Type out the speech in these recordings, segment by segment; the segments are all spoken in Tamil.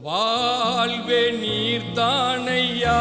வாழ்வே நீர்தானையா?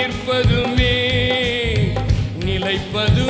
நிற்பதுமே நிலைப்பதும்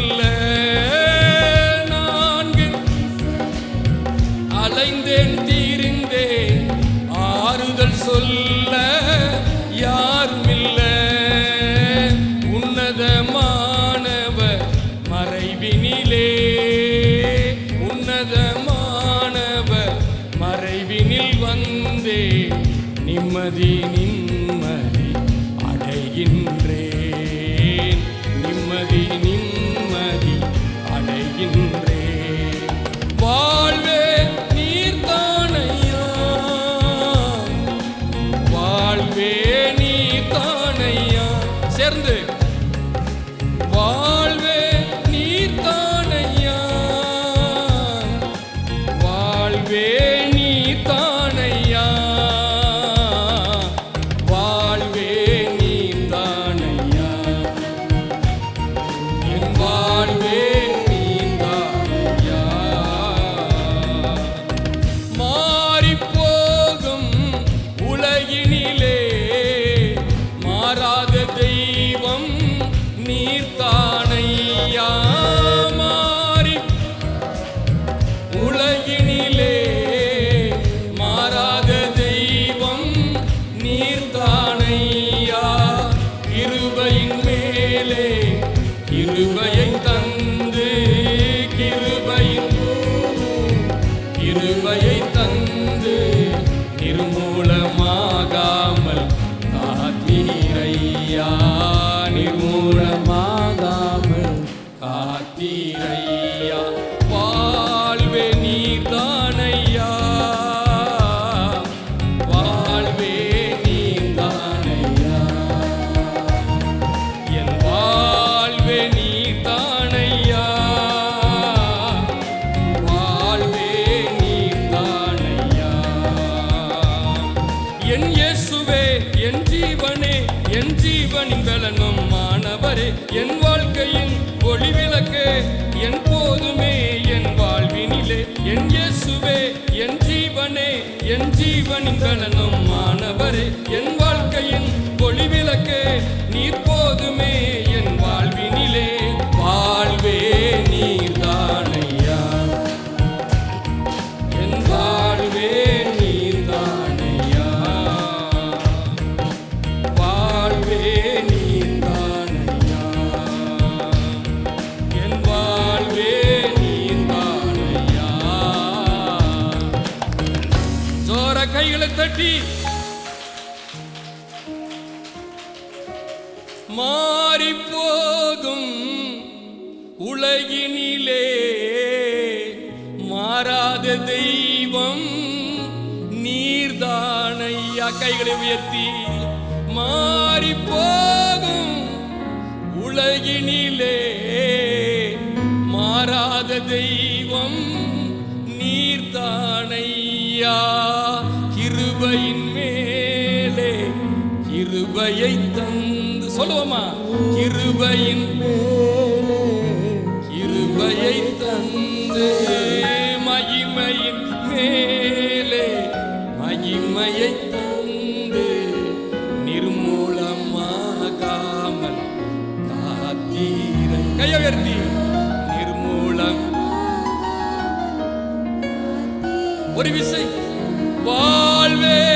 நிம்மதி அடைகின்றேன். நிம்மதி நிம்மதி அடைகின்றேன். வாழ்வே நீர்தானையா வாழ்வே நீர்தானையா சேர்ந்து. வாழ்வே நீர்தானையா வாழ்வே Mirta. என் வாழ்க்கையின் ஒளிவிளக்கு என் போதுமே என் வாழ்வினிலே. என் இயேசுவே என் ஜீவனே என் ஜீவனின் கலனும் மாணவரே. என் வாழ்க்கையின் ஒளிவிளக்கு நீர் போதுமே உங்களோட கைகளை தட்டி மாறி போகும் உலகினிலே மாறாத தெய்வம் நீர்தானையா? கைகளை உயர்த்தி மாறி போகும் உலகினிலே மாறாத தெய்வம் நீர்தானையா? கிருபையை தந்து சொல்லுவோமா கிருபையின் கிருபையை தந்து மகிமையின் மேலே மகிமையை தந்து. நிர்மூலமாகாமல் காத்தீர. கையை நிர்மூலம். ஒரு விசை. வாழ்வே